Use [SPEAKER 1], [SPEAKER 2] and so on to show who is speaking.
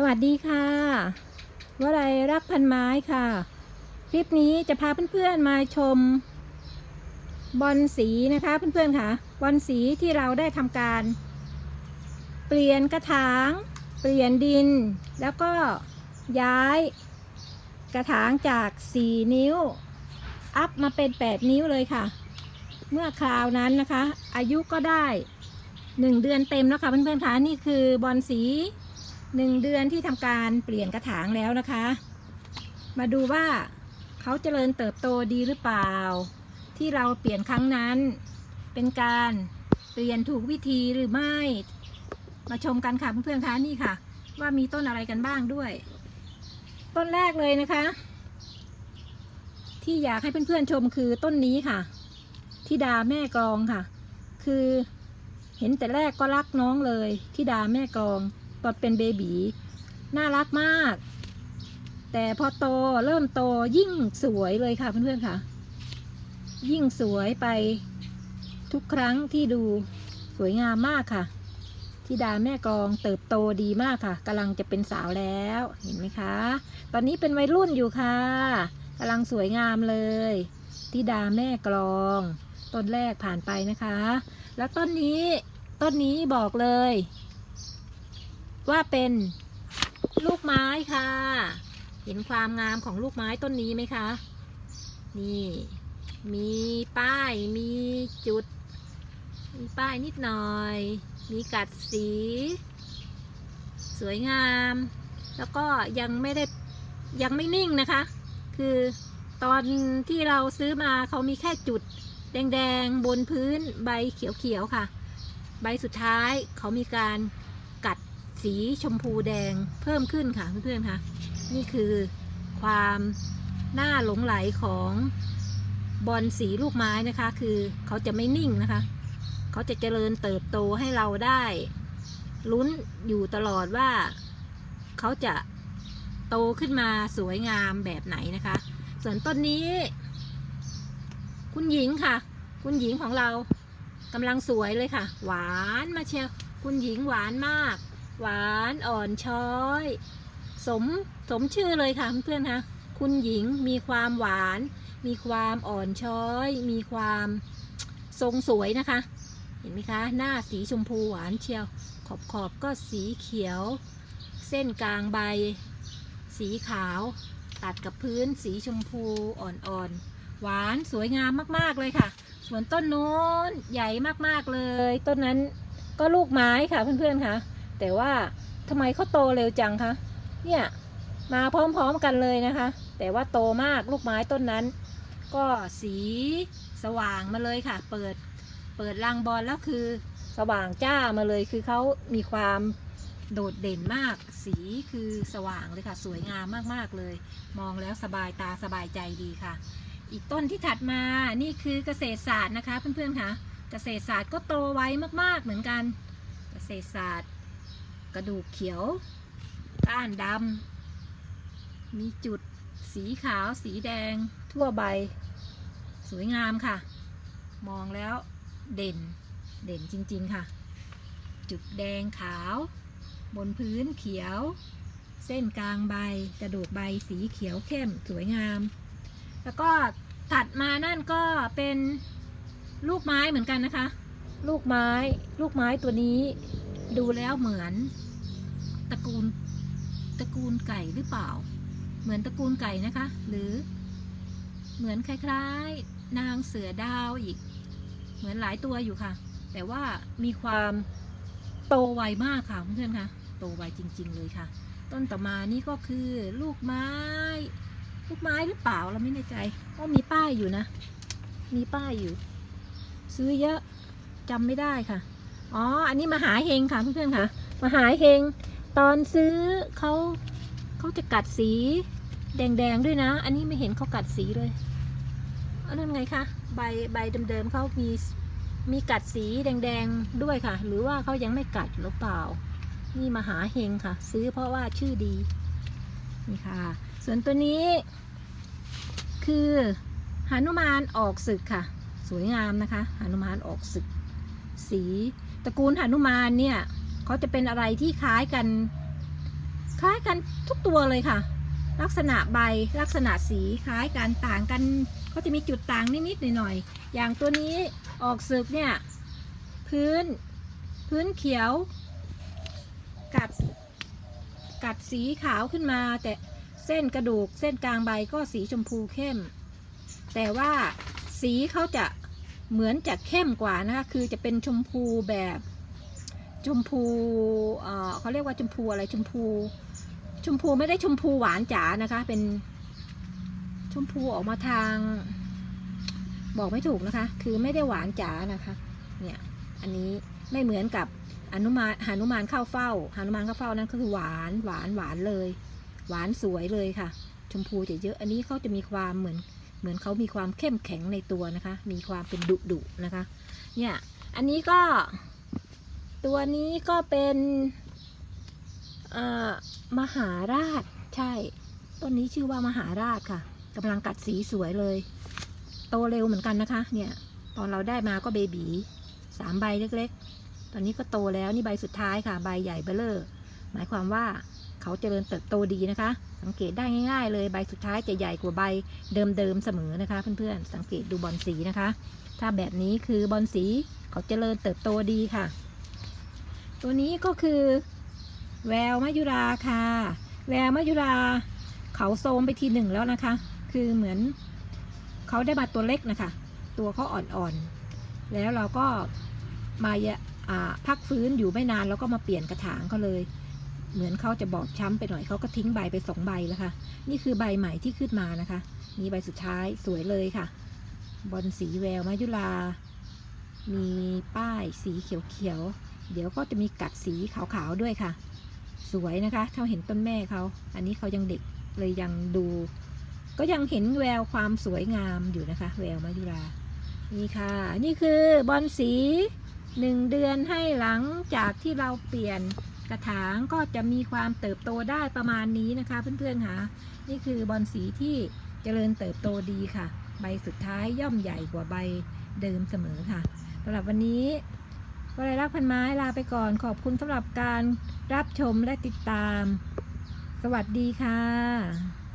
[SPEAKER 1] สวัสดีค่ะวลัยรักพันไม้ค่ะ คลิปนี้จะพาเพื่อนๆมาชม บอลสีนะคะเพื่อนๆค่ะ บอลสีที่เราได้ทำการ เปลี่ยนกระถาง เปลี่ยนดิน แล้วก็ย้ายกระถางจาก 4 นิ้ว อัพมาเป็น 8 นิ้วเลยค่ะ เมื่อคราวนั้นนะคะ อายุก็ได้ 1 เดือนเต็มแล้วค่ะเพื่อนๆค่ะนี่คือบอลสี หนึ่งเดือนที่ทำการเปลี่ยนกระถางแล้วนะคะ มาดูว่าเขาเจริญเติบโตดีหรือเปล่า ที่เราเปลี่ยนครั้งนั้น เป็นการเปลี่ยนถูกวิธีหรือไม่ มาชมกันค่ะเพื่อนๆคะนี่ค่ะ ว่ามีต้นอะไรกันบ้างด้วย ต้นแรกเลยนะคะ ที่อยากให้เพื่อนๆชมคือต้นนี้ค่ะทิดาแม่กองค่ะ คือเห็นแต่แรกก็รักน้องเลยทิดาแม่กอง ตอนเป็นเบบีน่ารักมาก แต่พอโตเริ่มโตยิ่งสวยเลยค่ะเพื่อนๆค่ะ ยิ่งสวยไปทุกครั้งที่ดูสวยงามมากค่ะทิดาแม่กองเติบโตดีมากค่ะกำลังจะเป็นสาวแล้วเห็นไหมคะ ตอนนี้เป็นวัยรุ่นอยู่ค่ะกำลังสวยงามเลยทิดาแม่กลองต้นแรกผ่านไปนะคะ แล้วต้นนี้ต้นนี้บอกเลย ว่าเป็นลูกไม้ค่ะ เห็นความงามของลูกไม้ต้นนี้ไหมคะ นี่มีป้ายมีจุด มีป้ายนิดหน่อย มีกัดสี สวยงาม แล้วก็ยังไม่ได้ยังไม่นิ่งนะคะ คือตอนที่เราซื้อมาเขามีแค่จุดแดงๆ บนพื้นใบเขียวๆค่ะ ใบสุดท้ายเขามีการ สีชมพูแดงเพิ่มขึ้นค่ะเพื่อนๆค่ะ นี่คือความน่าหลงไหลของบอลสีลูกไม้นะคะ คือเขาจะไม่นิ่งนะคะ เขาจะเจริญเติบโตให้เราได้ลุ้นอยู่ตลอดว่า เขาจะโตขึ้นมาสวยงามแบบไหนนะคะ ส่วนต้นนี้ คุณหญิงค่ะ คุณหญิงของเรากำลังสวยเลยค่ะ หวานมาเชียวคุณหญิงหวานมาก หวานอ่อนช้อย สมสมชื่อเลยค่ะเพื่อนๆคะคุณหญิงมีความหวาน มีความอ่อนช้อย มีความทรงสวยนะคะ เห็นไหมคะ หน้าสีชมพูหวานเชียว ขอบขอบก็สีเขียว เส้นกลางใบ สีขาว ตัดกับพื้นสีชมพูอ่อนๆ หวานสวยงามมากๆเลยค่ะ ส่วนต้นโน้นใหญ่มากๆเลย ต้นนั้นก็ลูกไม้ค่ะเพื่อนๆค่ะ แต่ว่าทำไมเขาโตเร็วจังคะ เนี่ยมาพร้อมๆกันเลยนะคะ แต่ว่าโตมากลูกไม้ต้นนั้น ก็สีสว่างมาเลยค่ะ เปิดเปิดรังบอลแล้วคือสว่างจ้ามาเลยคือเขามีความโดดเด่นมาก สีคือสว่างเลยค่ะ สวยงามมากๆเลย มองแล้วสบายตาสบายใจดีค่ะ อีกต้นที่ถัดมานี่คือเกษตรศาสตร์นะคะเพื่อนๆค่ะ เกษตรศาสตร์ก็โตไวมากๆเหมือนกัน เกษตรศาสตร์ กระดูกเขียว ก้านดำมีจุดสีขาวสีแดงทั่วใบ สวยงามค่ะ มองแล้วเด่นเด่นจริง ๆ ค่ะ จุดแดงขาว บนพื้นเขียว เส้นกลางใบ กระดูกใบสีเขียวเข้มสวยงาม แล้วก็ถัดมานั่นก็เป็นลูกไม้เหมือนกันนะคะ ลูกไม้ ลูกไม้ตัวนี้ ดูแล้วเหมือนตระกูลตระกูลไก่หรือเปล่า เหมือนตระกูลไก่นะคะ หรือเหมือนคล้ายๆ นางเสือดาวอีก เหมือนหลายตัวอยู่ค่ะ แต่ว่ามีความโตไวมากค่ะเพื่อนๆคะโตไวจริง ๆ เลยค่ะ ต้นต่อมานี่ก็คือลูกไม้ ลูกไม้หรือเปล่าเราไม่แน่ใจก็มีป้ายอยู่นะ มีป้ายอยู่ ซื้อเยอะจำไม่ได้ค่ะ อ๋อ อันนี้มหาเฮงค่ะเพื่อนๆค่ะ มหาเฮง ตอนซื้อเขาเขาจะกัดสีแดงๆด้วยนะ อันนี้ไม่เห็นเขากัดสีเลยอันนั้นไงคะใบใบเดิมๆเขามีมีกัดสีแดงๆด้วยค่ะ หรือว่าเขายังไม่กัดหรือเปล่า นี่มหาเฮงค่ะ ซื้อเพราะว่าชื่อดีนี่ค่ะ ส่วนตัวนี้ คือหนุมานออกศึกค่ะ สวยงามนะคะหนุมานออกศึก สี ตระกูลหนุมานเนี่ยเขาจะเป็นอะไรที่คล้ายกัน คล้ายกันทุกตัวเลยค่ะ ลักษณะใบลักษณะสีคล้ายกันต่างกันก็จะมีจุดต่างนิดๆหน่อยๆอย่างตัวนี้ออกสึกเนี่ยพื้นพื้นเขียว กัด กัดสีขาวขึ้นมา แต่เส้นกระดูกเส้นกลางใบก็สีชมพูเข้ม แต่ว่าสีเขาจะ เหมือนจะเข้มกว่านะคะคือจะเป็นชมพูแบบชมพูเขาเรียกว่าชมพูอะไรชมพู ชมพูไม่ได้ชมพูหวานจ๋านะคะ เป็นชมพูออกมาทาง บอกไม่ถูกนะคะ คือไม่ได้หวานจ๋านะคะเนี่ยอันนี้ไม่เหมือนกับอนุมานหานุมานเข้าเฝ้าหานุมานเข้าเฝ้านั้นก็คือหวานหวานหวานเลย หวานสวยเลยค่ะ ชมพูจะเยอะอันนี้เขาจะมีความเหมือน เหมือนเขามีความเข้มแข็งในตัวนะคะ มีความเป็นดุดุๆนะคะ เนี่ย อันนี้ก็ ตัวนี้ก็เป็นมหาราช ใช่ ต้นนี้ชื่อว่ามหาราชค่ะกำลังกัดสีสวยเลย โตเร็วเหมือนกันนะคะ เนี่ย ตอนเราได้มาก็เบบีสามใบเล็กๆ ตอนนี้ก็โตแล้วนี่ใบสุดท้ายค่ะ ใบใหญ่เบ้อเลอร์ หมายความว่า เขาเจริญเติบโตดีนะคะ สังเกตได้ง่าย ๆ เลยใบสุดท้ายจะใหญ่กว่าใบเดิมๆเสมอนะคะ เพื่อนๆสังเกตดูบอลสีนะคะ ถ้าแบบนี้คือบอลสีเขาเจริญเติบโตดีค่ะ ตัวนี้ก็คือแววมายุราค่ะ แววมายุรา เขาโซมไปทีหนึ่งแล้วนะคะ คือเหมือนเขาได้มาตัวเล็กนะคะ ตัวเขาอ่อนๆ แล้วเราก็มาพักฟื้นอยู่ไม่นานแล้วก็มาเปลี่ยนกระถางเขาเลย เหมือนเขาจะบอบช้ำไปหน่อยเขาก็ทิ้งใบไปสองใบแล้วค่ะ นี่คือใบใหม่ที่ขึ้นมานะคะนี่ใบสุดท้ายสวยเลยค่ะ บอลสีแววมายุรามีป้ายสีเขียวๆ เดี๋ยวก็จะมีกัดสีขาวๆด้วยค่ะ สวยนะคะถ้าเห็นต้นแม่เขา อันนี้เขายังเด็กเลยยังดู ก็ยังเห็นแววความสวยงามอยู่นะคะ แววมายุรานี่ค่ะ นี่คือบอลสีหนึ่งเดือนให้หลังจากที่เราเปลี่ยน กระถางก็จะมีความเติบโตได้ประมาณนี้นะคะเพื่อนๆค่ะนี่คือบอลสีที่เจริญเติบโตดีค่ะ ใบสุดท้ายย่อมใหญ่กว่าใบเดิมเสมอค่ะสำหรับวันนี้วลัยรักพันไม้ลาไปก่อนขอบคุณสำหรับการรับชมและติดตาม สวัสดีค่ะ